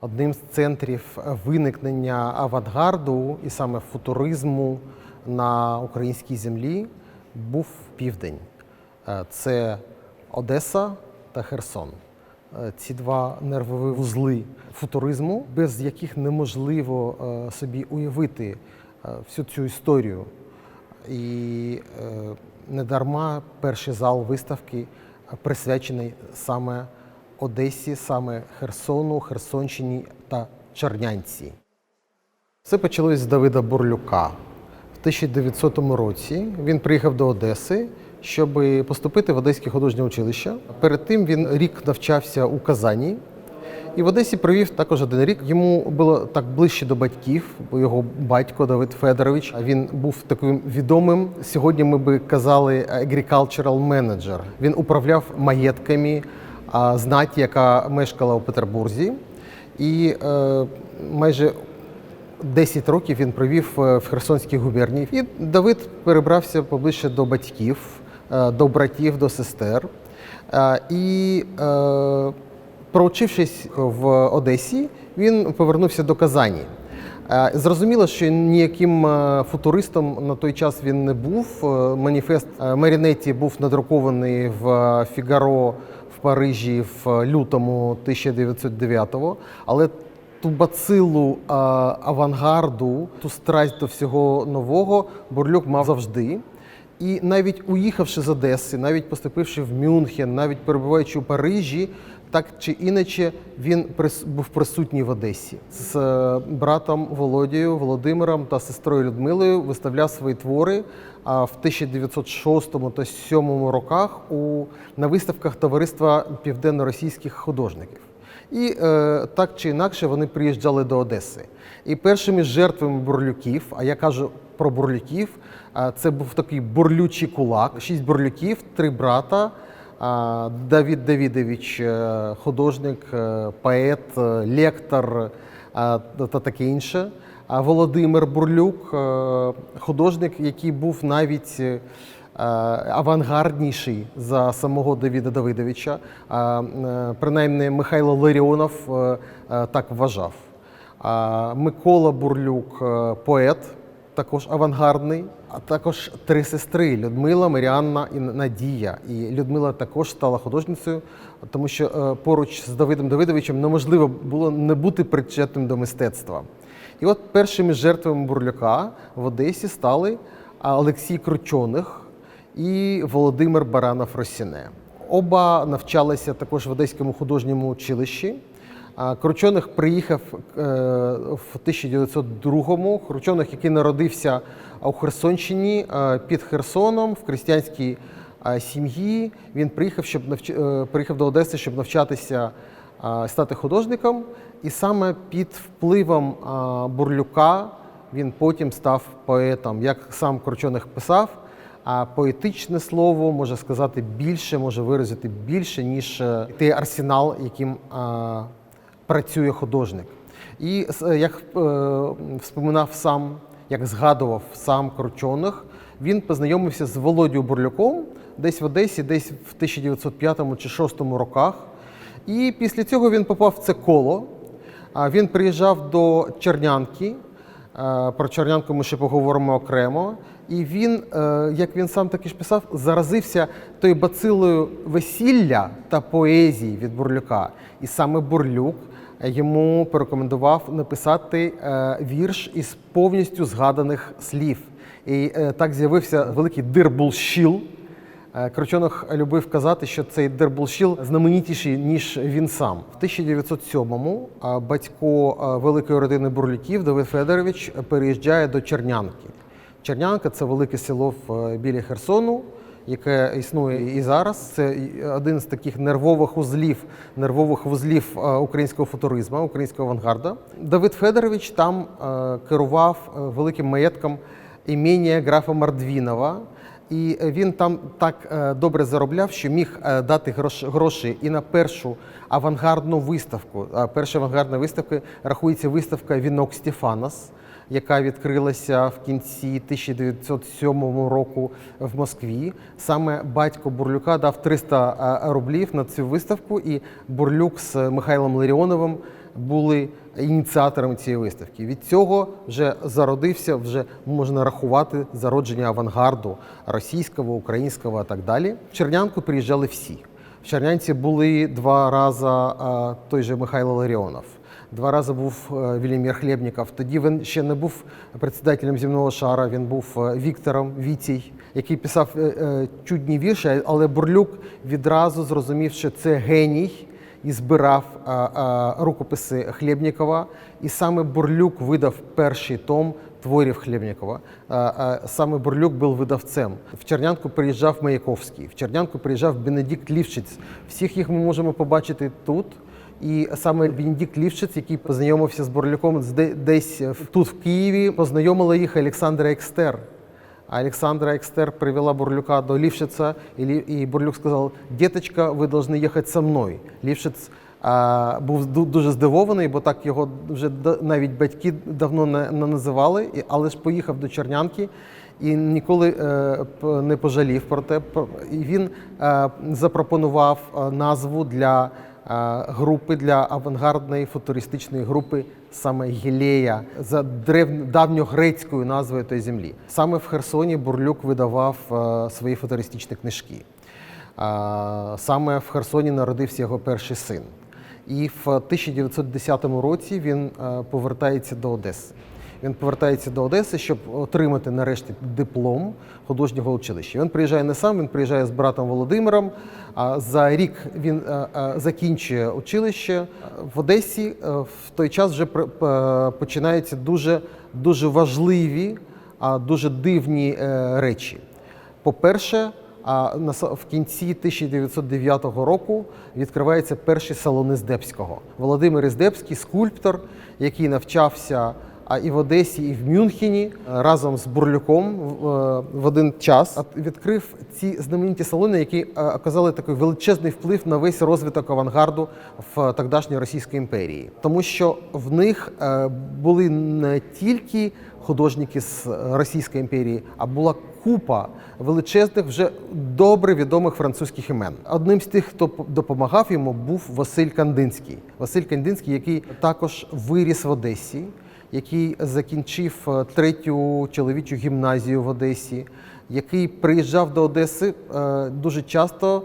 Одним з центрів виникнення авангарду і саме футуризму на українській землі був південь. Е, Це Одеса та Херсон. Е, Ці два нервові вузли футуризму, без яких неможливо е, собі уявити е, всю цю історію. І е, недарма перший зал виставки присвячений саме Одесі, саме Херсону, Херсонщині та Чернянці. Все почалось з Давида Бурлюка. В 1900 році він приїхав до Одеси, щоб поступити в Одеське художнє училище. Перед тим він рік навчався у Казані. І в Одесі провів також один рік. Йому було так ближче до батьків, бо його батько Давид Федорович. Він був таким відомим. Сьогодні ми би казали agricultural manager. Він управляв маєтками знаті, яка мешкала у Петербурзі. І е, майже 10 років він провів е, в Херсонській губернії. І Давид перебрався поближче до батьків, е, до братів, до сестер. І проучившись в Одесі, він повернувся до Казані. Зрозуміло, що ніяким футуристом на той час він не був. Маніфест Марінетті був надрукований в Фігаро в Парижі в лютому 1909-го, але ту бацилу е, авангарду, ту страсть до всього нового Бурлюк мав завжди. І навіть уїхавши з Одеси, навіть поступивши в Мюнхен, навіть перебуваючи у Парижі, так чи інакше він був присутній в Одесі з е, братом Володією, Володимиром та сестрою Людмилою виставляв свої твори в 1906 та 1907 роках у на виставках товариства південно-російських художників. І е, так чи інакше вони приїжджали до Одеси. І першими жертвами бурлюків, а я кажу про бурлюків, це був такий бурлючий кулак, шість бурлюків, три брата. А, Давід Давідович, е, художник, е, поет, е, лектор та таке інше. Володимир Бурлюк, художник, який був навіть авангардніший за самого Давіда Давидовича. Принаймні Михайло Ларіонов так вважав. Микола Бурлюк, поет, також авангардний, а також три сестри Людмила, Маріанна і Надія. І Людмила також стала художницею, тому що е, поруч з Давидом Давидовичем неможливо було не бути причетним до мистецтва. І от першими жертвами Бурлюка в Одесі стали Олексій Кручоних і Володимир Баранов Росіне. Оба навчалися також в Одеському художньому училищі. А, Кручоних приїхав е, в 1902-му. Кручоних, який народився у Херсонщині е, під Херсоном в християнській е, сім'ї. Він приїхав, щоб навч... приїхав до Одеси, щоб навчатися стати художником. І саме під впливом Бурлюка він потім став поетом. Як сам Кручоних писав, а поетичне слово може сказати більше, може виразити більше, ніж той арсенал, яким працює художник. І як е, вспоминав сам, як згадував сам Кручоних, він познайомився з Володією Бурлюком десь в Одесі, десь в 1905 чи 2006 роках. І після цього він попав в це коло. Він приїжджав до Чернянки. Е, Про Чернянку ми ще поговоримо окремо. І він, е, як він сам таки ж писав, заразився тою бацилою весілля та поезії від Бурлюка. І саме Бурлюк йому порекомендував написати е, вірш із повністю згаданих слів. І е, так з'явився великий дирбулщіл. Е, Кручонок любив казати, що цей дербулшіл знаменитіший, ніж він сам. В 1907-му е, батько великої родини Бурлюків Давид Федорович переїжджає до Чернянки. Чернянка це велике село біля Херсону, яке існує і зараз. Це один з таких нервових узлів, нервових вузлів е, українського футуризму, українського авангарда. Давид Федорович там е, керував е, великим маєтком імені графа Мардвінова. І він там так добре заробляв, що міг дати гроші і на першу авангардну виставку. Перша авангардна виставка рахується виставка Вінок Стефанос, яка відкрилася в кінці 1907 року в Москві. Саме батько Бурлюка дав 300 рублів на цю виставку, і Бурлюк з Михайлом Ларіоновим були ініціаторами цієї виставки. Від цього вже зародився, вже можна рахувати зародження авангарду російського, українського і так далі. В Чернянку приїжджали всі. В Чернянці були два рази той же Михайло Ларіонов. Два рази був е, Велімір Хлєбніков. Тоді він ще не був председателем земного шара, він був е, Віктором Вітій, який писав е, чудні вірші, але Бурлюк відразу зрозумів, що це геній і збирав е, е, рукописи Хлєбнікова. І саме Бурлюк видав перший том творів Хлєбнікова. Е, е, Саме Бурлюк був видавцем. В Чернянку приїжджав Маяковський, в Чернянку приїжджав Бенедикт Лівшиц. Всіх їх ми можемо побачити тут. І саме Бенедикт Лівшиц, який познайомився з Бурлюком зде- десь в- тут, в Києві, познайомила їх Олександра Екстер. А Олександра Екстер привела Бурлюка до Лівшица, і, Бурлюк сказав: Діточка, ви повинні їхати зі мною. Лівшиц а, був дуже здивований, бо так його вже навіть батьки давно не, не називали, але ж поїхав до Чернянки і ніколи е, не пожалів про те. І він е, запропонував е, назву для е, групи для авангардної футуристичної групи саме Гілея за древ... давньогрецькою назвою тої землі. Саме в Херсоні Бурлюк видавав е, свої футуристичні книжки. Саме в Херсоні народився його перший син. І в 1910 році він е, повертається до Одеси. Він повертається до Одеси, щоб отримати нарешті диплом художнього училища. Він приїжджає не сам, він приїжджає з братом Володимиром. За рік він е, е, закінчує училище в Одесі. е, В той час вже починаються дуже, дуже важливі, а дуже дивні е, речі. По-перше, в кінці 1909 року відкривається перший салон Іздебського. Володимир Іздебський, скульптор, який навчався а, і в Одесі, і в Мюнхені е, разом з Бурлюком в, е, один час відкрив ці знамениті салони, які е, оказали такий величезний вплив на весь розвиток авангарду в тогдашній Російській імперії, тому що в них були не тільки художники з Російської імперії, а була купа величезних, вже добре відомих французьких імен. Одним з тих, хто допомагав йому, був Василь Кандинський. Василь Кандинський, який також виріс в Одесі, який закінчив е, третю чоловічу гімназію в Одесі, який приїжджав до Одеси е, дуже часто.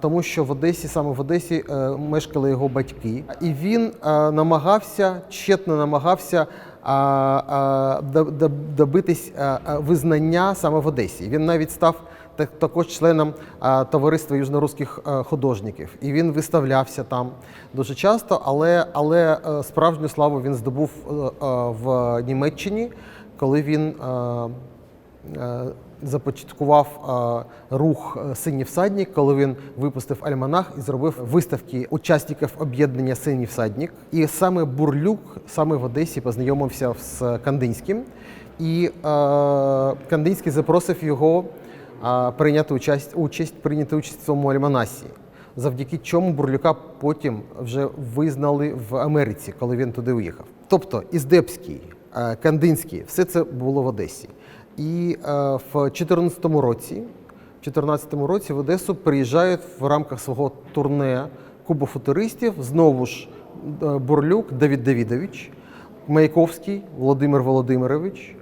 Тому що в Одесі, саме в Одесі, е, мешкали його батьки, і він е, намагався, тщетно намагався добитись визнання саме в Одесі. Він навіть став також членом товариства южноруських художників, і він виставлявся там дуже часто, але, але е, справжню славу він здобув е, е, в Німеччині, коли він. Започаткував рух Синій всадник, коли він випустив альманах і зробив виставки учасників об'єднання Синій всадник. І саме Бурлюк, саме в Одесі, познайомився з Кандинським. І Кандинський запросив його прийняти участь, участь, прийняти участь в цьому альманасі. Завдяки чому Бурлюка потім вже визнали в Америці, коли він туди уїхав. Тобто Іздебський, е, Кандинський, все це було в Одесі. І е, в 2014 році, в 14 році в Одесу приїжджають в рамках свого турне Куба футуристів знову ж е, Бурлюк Давід Давідович, Маяковський Володимир Володимирович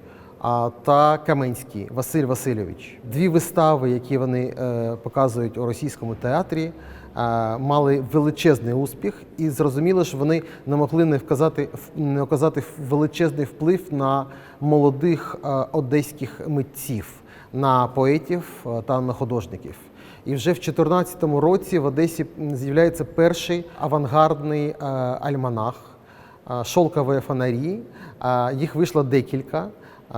та Каменський Василь Васильович. Дві вистави, які вони е, показують у російському театрі, е, мали величезний успіх, і зрозуміло, що вони не могли не вказати не оказати величезний вплив на молодих е, одеських митців, на поетів та на художників. І вже в 2014 році в Одесі з'являється перший авангардний альманах «Шелковые фонарі. Їх вийшло декілька.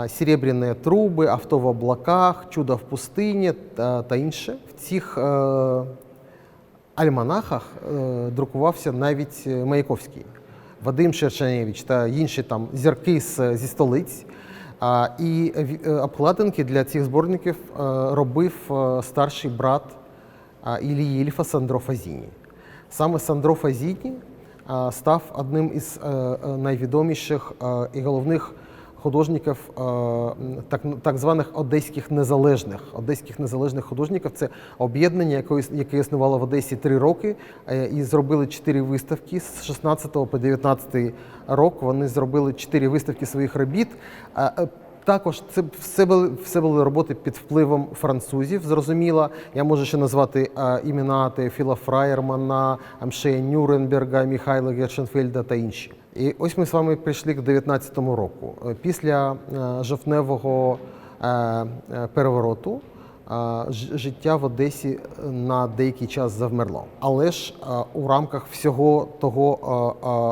Серебряні труби, авто в облаках, чудо в пустині та, інше. В цих е, альманахах е, друкувався навіть е, Маяковський, Вадим Шершенєвич та інші там зірки зі столиць. І е, обкладинки для цих зборників е, робив старший брат Ілії Ільфа Сандро Фазіні. Саме Сандро Фазіні став одним із найвідоміших і головних художників, е, так, так званих одеських незалежних. Одеських незалежних художників це об'єднання, яке, іс- яке існувало в Одесі три роки, е, і зробили чотири виставки з 16 по 19 рок. Вони зробили чотири виставки своїх робіт. Також це все були, все були роботи під впливом французів. Зрозуміло, я можу ще назвати е, імена Теофіла Фраєрмана, Амшея Нюрнберга, Міхайла Гершенфельда та інші. І ось ми з вами прийшли к 19-му року. Е, Після е, жовтневого е, перевороту е, життя в Одесі на деякий час завмерло. Але ж е, у рамках всього того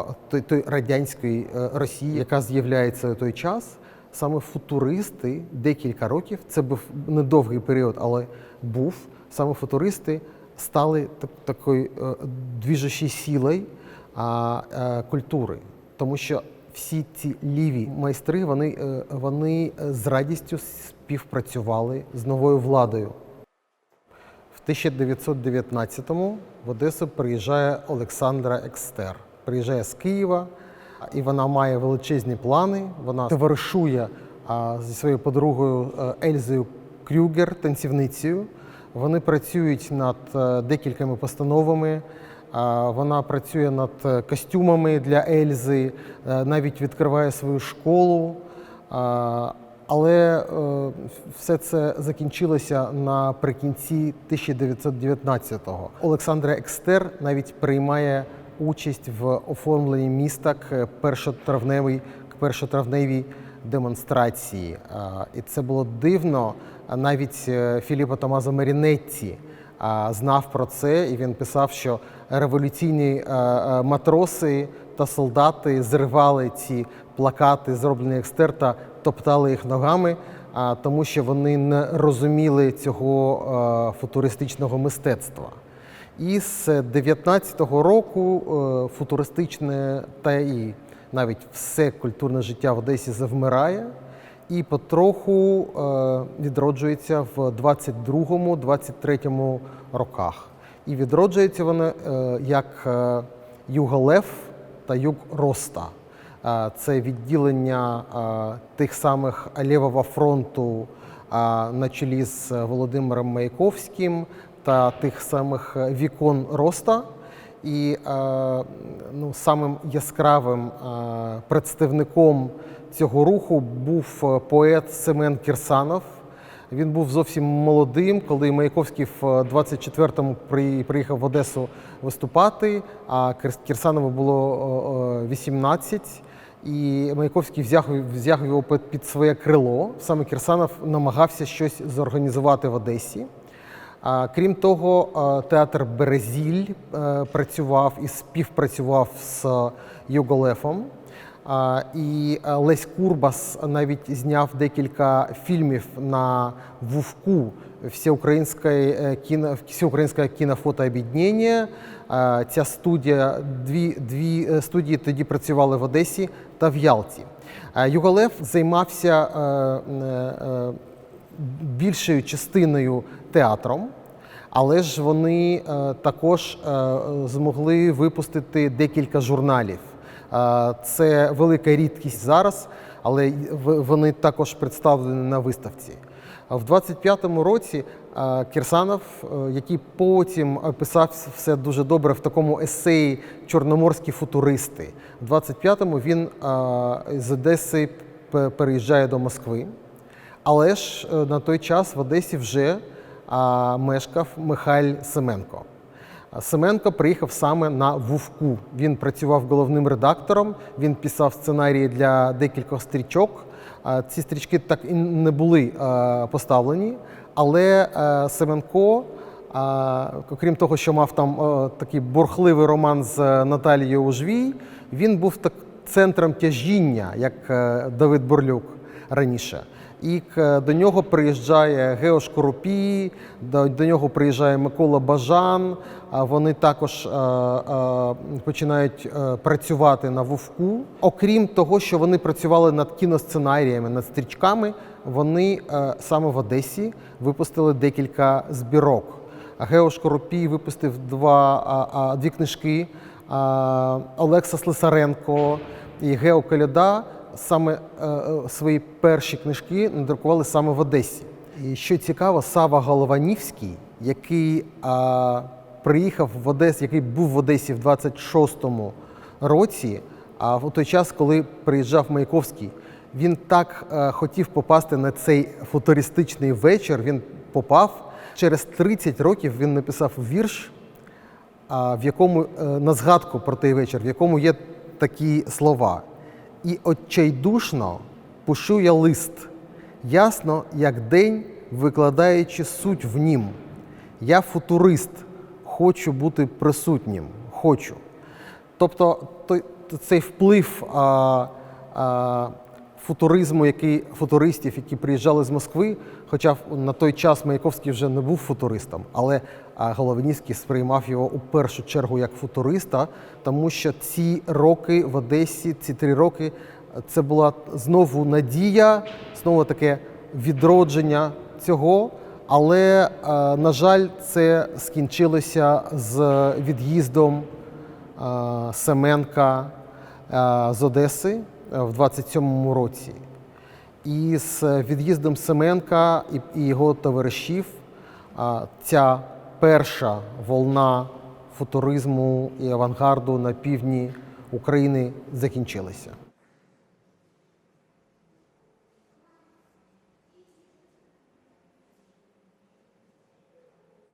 е, е, той, той радянської е, Росії, яка з'являється у той час, саме футуристи декілька років, це був недовгий період, але був саме футуристи стали так, такою е, двіжущою силою а, е, культури, тому що всі ці ліві майстри вони, е, вони з радістю співпрацювали з новою владою. В 1919-му в Одесу приїжджає Олександра Екстер. Приїжджає з Києва, і вона має величезні плани. Вона товаришує зі своєю подругою е, Ельзою Крюгер, танцівницею. Вони працюють над е, декількома постановами. А, Вона працює над е, костюмами для Ельзи, е, навіть відкриває свою школу. Але е, все це закінчилося наприкінці 1919-го. Олександра Екстер навіть приймає участь в оформленні міста к першотравневій, к першотравневій демонстрації. І це було дивно. Навіть е, Філіппо Томазо Марінетті знав про це, і він писав, що революційні е, е, матроси та солдати зривали ці плакати, зроблені екстер, та топтали їх ногами, а, тому що вони не розуміли цього е, футуристичного мистецтва. І з 19-го року е, футуристичне та і навіть все культурне життя в Одесі завмирає і потроху е, відроджується в 22-23 роках. І відроджується воно е, як Юголев та Юг Роста. Це відділення тих самих Лєвого фронту на чолі з Володимиром Маяковським та тих самих е, вікон Роста. І е, ну, самим яскравим е, представником цього руху був поет Семен Кірсанов. Він був зовсім молодим, коли Маяковський в 24-му приїхав в Одесу виступати, а Кір- Кірсанову було е, е, 18. І Маяковський взяв, взяв його під своє крило. Саме Кірсанов намагався щось зорганізувати в Одесі. Крім того, театр Березіль е, працював і співпрацював з Юголефом. І е, Лесь Курбас навіть зняв декілька фільмів на Вовку Всеукраїнське кіно, Всеукраїнське кінофотооб'єднання. Е, Ця студія, дві, дві студії тоді працювали в Одесі та в Ялті. Юголев займався більшою частиною театром, але ж вони е, також е, змогли випустити декілька журналів. Е, Це велика рідкість зараз, але вони також представлені на виставці. В 25-му році Кірсанов, який потім описав все дуже добре в такому есеї Чорноморські футуристи. В 25-му він з Одеси переїжджає до Москви. Але ж е, на той час в Одесі вже мешкав Михайль Семенко. Семенко приїхав саме на Вовку. Він працював головним редактором, він писав сценарії для декількох стрічок. Ці стрічки так і не були е, поставлені, але е, Семенко, а, окрім того, що мав там е, такий бурхливий роман з Наталією Ужвій, він був так центром тяжіння, як Давид Бурлюк раніше. І до нього приїжджає Геош Коропій, до, до нього приїжджає Микола Бажан. Вони також е, е, починають е, працювати на Вовку. Окрім того, що вони працювали над кіносценаріями, над стрічками, вони е, саме в Одесі випустили декілька збірок. Геош Коропій випустив два, дві книжки. Олекса Слесаренко і Гео Коляда саме е, е, свої перші книжки надрукували саме в Одесі. І що цікаво, Сава Голованівський, який а, приїхав в Одесу, який був в Одесі в 26-му році, а в той час, коли приїжджав Маяковський, він так е, хотів попасти на цей футуристичний вечір. Він попав. Через 30 років він написав вірш, а, в якому е, на згадку про той вечір, в якому є такі слова. І отчайдушно пишу я лист, ясно, як день, викладаючи суть в нім. Я футурист, хочу бути присутнім, хочу. Тобто той, цей вплив а, а, футуризму, який, футуристів, які приїжджали з Москви, хоча на той час Маяковський вже не був футуристом, але Головинівський сприймав його у першу чергу як футуриста, тому що ці роки в Одесі, ці три роки, це була знову надія, знову таке відродження цього. Але, на жаль, це скінчилося з від'їздом Семенка з Одеси в 27-му році. І з від'їздом Семенка і його товаришів е, ця перша волна футуризму і авангарду на півдні України закінчилася.